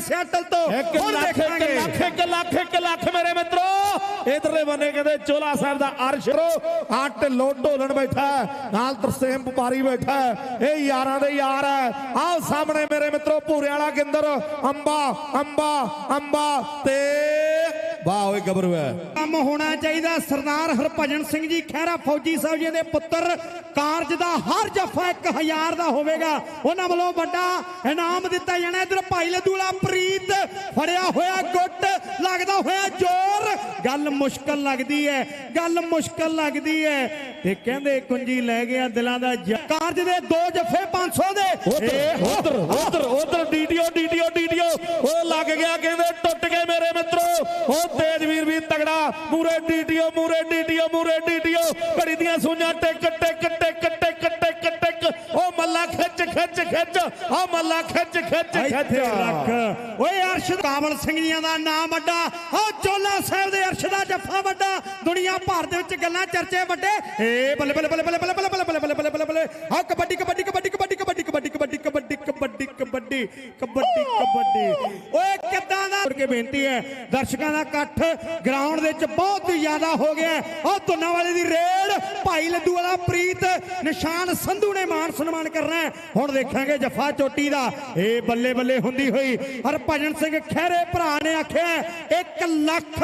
Seattle ਤੋਂ। ਇੱਕ ਲੱਖ ਇੱਕ ਲੱਖ ਇੱਕ ਲੱਖ ਇੱਕ ਲੱਖ ਮੇਰੇ ਮਿੱਤਰੋ। ਇਧਰਲੇ ਬੰਨੇ ਕਹਿੰਦੇ ਚੋਲਾ ਸਾਹਿਬ ਦਾ ਅਰਸ਼ਰੋ ਆ ਢਿੱਲੋਂ ਢੋਲਣ ਬੈਠਾ ਨਾਲ ਤਰਸੇਮ ਵਪਾਰੀ ਬੈਠਾ। ਇਹ ਯਾਰਾਂ ਦੇ ਯਾਰ ਹੈ। ਆਹ ਸਾਹਮਣੇ ਮੇਰੇ ਮਿੱਤਰੋ ਭੂਰੇ ਵਾਲਾ ਗਿੰਦਰ। ਅੰਬਾ ਅੰਬਾ ਅੰਬਾ ਤੇ ਵਾਹ ਓਏ ਗੱਭਰੂ ਹੈ ਕੰਮ ਹੋਣਾ ਚਾਹੀਦਾ ਸਰਦਾਰ ਹਰਭਜਨ ਸਿੰਘ ਜੀ ਖਹਿਰਾ ਫੌਜੀ ਸਾਹਿਬ ਜੀ ਦੇ ਪੁੱਤਰ। ਕਾਰਜ ਦਾ ਹਰ ਜਫਾ 1000 ਦਾ ਹੋਵੇਗਾ। ਉਹਨਾਂ ਵੱਲੋਂ ਵੱਡਾ ਇਨਾਮ ਦਿੱਤਾ ਜਾਣਾ। ਇਧਰ ਭਾਈ ਲਦੂਲਾ ਪ੍ਰੀਤ ਫੜਿਆ ਹੋਇਆ ਗੁੱਟ ਲੱਗਦਾ ਹੋਇਆ ਜ਼ੋਰ। ਗੱਲ ਮੁਸ਼ਕਲ ਲੱਗਦੀ ਹੈ ਗੱਲ ਮੁਸ਼ਕਲ ਲੱਗਦੀ ਹੈ ਤੇ ਕਹਿੰਦੇ ਕੁੰਜੀ ਲੈ ਗਿਆ ਦਿਲਾਂ ਦਾ ਕਾਰਜ ਦੇ ਦੋ ਜਫੇ 500 ਦੇ। ਇਹ ਉਧਰ ਉਧਰ ਉਧਰ ਡੀਡੀਓ ਡੀਡੀਓ ਡੀਡੀਓ ਉਹ ਲੱਗ ਗਿਆ ਕਹਿੰਦੇ ਟੁੱਟ ਗਏ ਮੇਰੇ ਮਿੱਤਰੋ ਉਹ ਤੇਜਵੀਰ ਵੀ ਤਗੜਾ ਮੂਰੇ ਡੀਡੀਓ ਮੂਰੇ ਡੀਡੀਓ ਮੂਰੇ ਡੀਡੀਓ ਘੜੀ ਦੀਆਂ ਸੂਈਆਂ ਟਿਕ ਟਿਕ ਟਿਕ ਟਿਕ ਟਿਕ ਟਿਕ ਉਹ ਮੱਲਾ ਖਿੱਚ ਖਿੱਚ ਖਿੱਚ ਉਹ ਮੱਲਾ ਖਿੱਚ ਖਿੱਚ ਖਿੱਚ ਰੱਖ ਓਏ ਅਰਸ਼ਦ ਕਾਬਲ ਸਿੰਘ ਜੀਆਂ ਦਾ ਨਾਮ ਵੱਡਾ ਓ ਚੋਲਾ ਸਾਹਿਬ ਦੇ ਅਰਸ਼ ਦਾ ਜੱਫਾ ਵੱਡਾ ਦੁਨੀਆ ਭਰ ਦੇ ਵਿੱਚ ਗੱਲਾਂ ਚਰਚੇ ਵੱਡੇ ਏ ਬੱਲੇ ਬੱਲੇ ਬੱਲੇ ਬੱਲੇ ਬੱਲੇ ਬੱਲੇ ਬੱਲੇ ਬੱਲੇ ਬੱਲੇ ਬੱਲੇ ਬੱਲੇ ਆ ਕਬੱਡੀ ਕਬੱਡੀ ਕਬੱਡੀ ਕਬੱਡੀ ਕਬੱਡੀ ਕਬੱਡੀ ਕਬੱਡੀ ਕਬੱਡੀ ਕਬੱਡੀ। ਓਏ, ਕਿੱਦਾਂ ਦਾ? ਕੇ ਬੇਨਤੀ ਹੈ, ਦਰਸ਼ਕਾਂ ਦਾ ਇਕੱਠ ਗਰਾਊਂਡ ਦੇ ਵਿੱਚ ਬਹੁਤ ਜ਼ਿਆਦਾ ਹੋ ਗਿਆ ਉਹ ਤੁੰਨਾ ਵਾਲੇ ਦੀ ਰੇਡ, ਭਾਈ ਲੱਡੂ ਵਾਲਾ ਪ੍ਰੀਤ, ਨਿਸ਼ਾਨ ਸੰਧੂ ਨੇ ਮਾਨ ਸਨਮਾਨ ਕਰਨਾ ਹੁਣ ਦੇਖਾਂਗੇ ਜਫਾ ਚੋਟੀ ਦਾ। ਇਹ ਬੱਲੇ ਬੱਲੇ ਹੁੰਦੀ ਹੋਈ ਹਰਭਜਨ ਸਿੰਘ ਖਹਿਰੇ ਭਰਾ ਨੇ ਆਖਿਆ 1 ਲੱਖ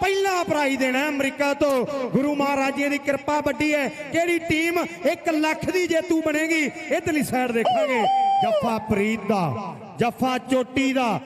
ਪਹਿਲਾ ਪ੍ਰਾਈਜ਼ ਦੇਣਾ ਅਮਰੀਕਾ ਤੋਂ। ਗੁਰੂ ਮਹਾਰਾਜ ਜੀ ਦੀ ਕਿਰਪਾ ਵੱਡੀ ਹੈ। ਕਿਹੜੀ ਟੀਮ 1 ਲੱਖ ਦੀ ਜੇਤੂ ਬਣੇਗੀ, ਇਧਰਲੀ ਸਾਈਡ ਦੇਖਾਂਗੇ। ਜੱਫਾ ਪ੍ਰੀਤ ਦਾ ਜੱਫਾ ਚੋਟੀ ਦਾ